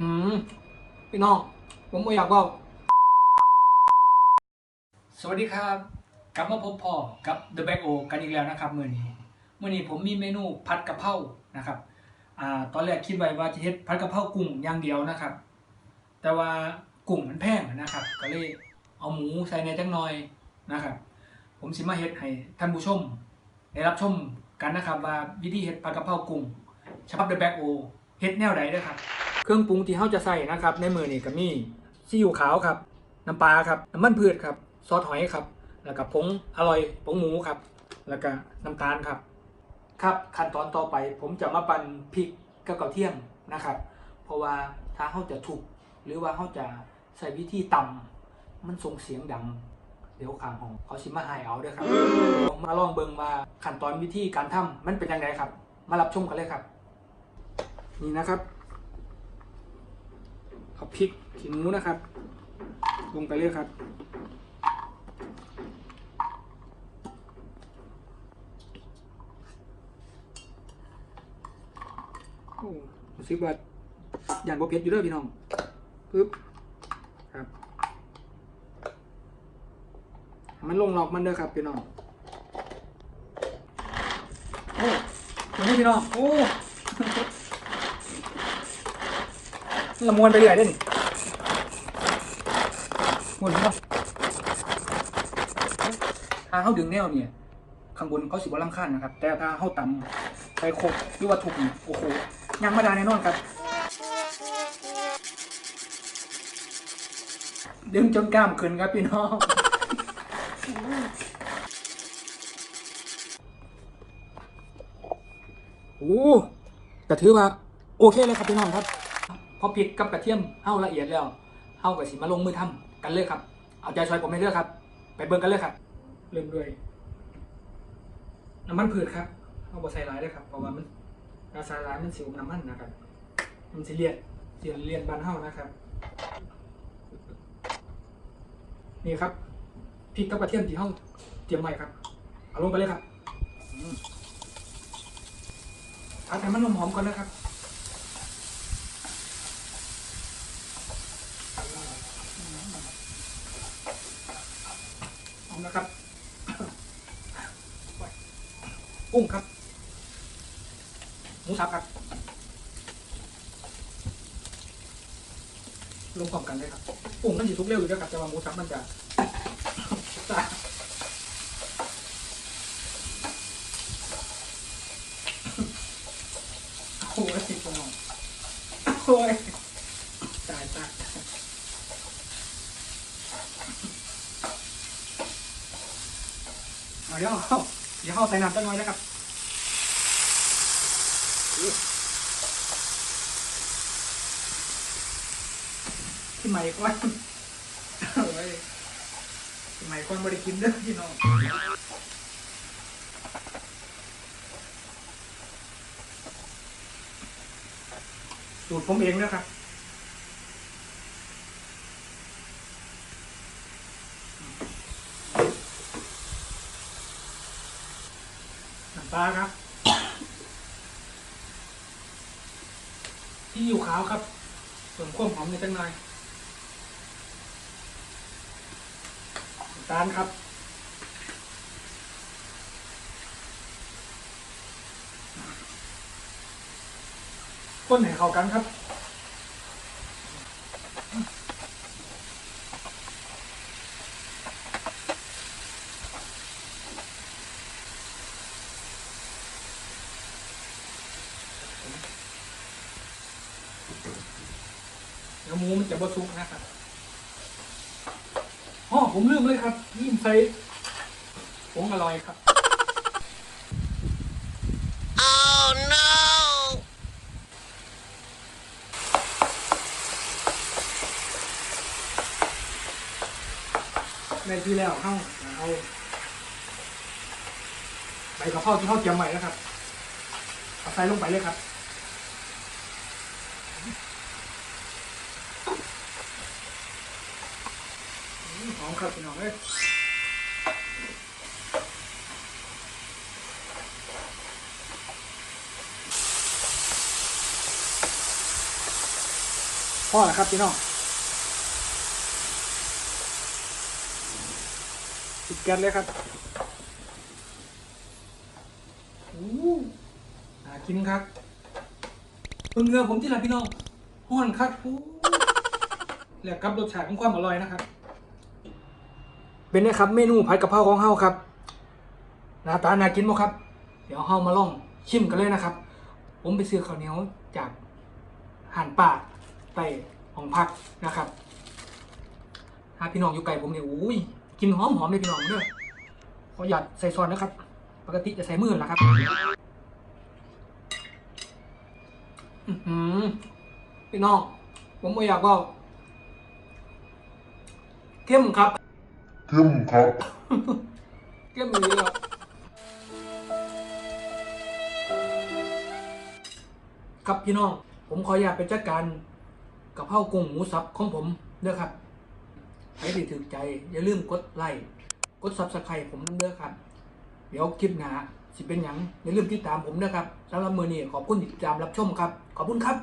หือพี่น้องผมไม่อยากเว่าสวัสดีครับ กลับมาพบพ่อกับ The Back O กันอีกแล้วนะครับมื้อนี้มื้อนี้ผมมีเมนูผัดกะเพรานะครับอ่าตอนแรกคิดไว้ว่าจะเฮ็ดผัดกะเพรากุ้งอย่างเดียวนะครับ แต่ว่ากุ้งมันแพงนะครับ ก็เลยเอาหมูใส่ในจังหน่อยนะครับ ผมสิมาเฮ็ดให้ท่านผู้ชม ได้รับชมกันนะครับว่าวิธีเฮ็ดผัดกะเพรากุ้งฉบับ The Back O เฮ็ดแนวใดเด้อครับ เครื่องปรุงที่เราจะใส่นะครับในมือนี่ก็มีซีอิ๊วขาวครับ น้ำปลาครับ น้ำมันพืชครับ ซอสหอยครับ แล้วก็ผงอร่อยผงหมูครับ แล้วก็น้ำตาลครับ ครับขั้นตอนต่อไปผมจะมาปั่นพริกกับกระเทียมนะครับ เพราะว่าถ้าเขาจะถูกหรือว่าเขาจะใส่วิธีต่ำมันส่งเสียงดัง เดี๋ยวขางของเขาชิมมาหายเอาด้วยครับมาลองเบิงว่าขั้นตอนวิธีการทำมันเป็นยังไงครับ มารับชมกันเลยครับ นี่นะครับ เอาพริกขี้หนูนะครับ ลงไปเลยครับ โอ้รู้สึกว่าอย่างบ่เผ็ดอยู่เด้อพี่น้องปึ๊บครับมันลงหลอกมันเด้อครับพี่น้องโอ้พี่น้องโอ้ ละมวนไปเรื่อยเด้นี่มวนเนาะถ้าเข้าดึงแนวเนี่ย ข้างบนเขาสิบ่ลำคาญนะครับ แต่ถ้าเข้าต่ำไปโคกหรือว่าถูกนี่โอ้โหยังไม่ได้แน่นอนครับดึงจนกล้ามขึ้นครับพี่น้องโอ้ก็ถือว่า โอเคเลยครับพี่น้องครับ อพริกกับกระเทียมเฮาละเอียดแล้วเฮากับสิมาลงมือทำกันเลยครับ เอาใจช่วยผมให้เลือกครับ ไปเบิ่งกันเลยครับ เริ่มด้วยน้ำมันพืชครับเอาบใส่ร้ายเลยครับเพราะว่ามันราใส่ร้ายมันสิวน้ำมันนะครับ มันสิเลียดเสียเลียนบานเฮานะครับ นี่ครับพริกกับกระเทียมที่เฮาเตรียมไว้ครับ เอาลงไปเลยครับอืมผัดให้มันหอมๆก่อนนะครับ หอม นะครับ กุ้งครับ หมูสับครับ ลงพร้อมกันเลยครับ กุ้งมันจะทุกเร็วอยู่แล้วครับ แต่ว่าหมูสับมันจะโอ้ยติดตรงนั้นโอ้ยตายตาย เดี๋ยวเอาเดี๋ยวเอาใส่น้ำตั้งน้อยนะครับที่ใหม่ก้อนที่ใหม่ก้อนบริกินเด้อพี่น้องสูตรผมเองนะครับ น้าครับที่อยู่ขาวครับ ส่วนข้มหอมในจังหน่อยน้ำตาลครับก้นให้เข้ากันครับ เดี๋ยวหมูมันจะบดซุกนะครับอ๋อผมลืมเลยครับลืมใส่ผงอร่อยครับ Oh no! ในที่แล้วเข้าเอาใบกระเพราที่เขาเตรียมไว้แล้วครับเอาใส่ลงไปเลยครับ อมหอมครับพี่น้องเอ้ยพ่อแล้วครับพี่น้องปิดก๊สเลยครับอู้น่ากินครับเพิ่งเงือผมที่ละพี่น้องห้อนครับอู้แล้วกับรสชาติของความอร่อยนะครับ เป็นไงครับเมนูผัดกะเพราของเฮาครับหน้าตาน่ากินบ่ครับ เดี๋ยวเฮามาลองชิมกันเลยนะครับ ผมไปซื้อข้าวเหนียวจากห่านป่าไปของพักนะครับถ้าพี่น้องอยู่ไกลผมเนี่ยอุ้ยกินหอมหอมเลยพี่น้องเด้อขอหยัดใส่ซอนนะครับ ปกติจะใส่มือแหละครับอื้อหือพี่น้อง ผมไม่อยากบอกเข้มครับ เข้มครับเข้มเลยครับครับพี่น้อง ผมขออยากไปจัดการกับข้ากุ้งหมูสับของผมเด้อครับใครที่ถึกใจ อย่าลืมกดไลค์กดซับสไครต์ผมนั่นเด้อครับ เดี๋ยวคลิปหน้าสิเป็นหยังอย่าลืมติดตามผมนะครับสำหรับมือนี้ขอบคุณที่ติดตามรับชมครับ ขอบคุณครับ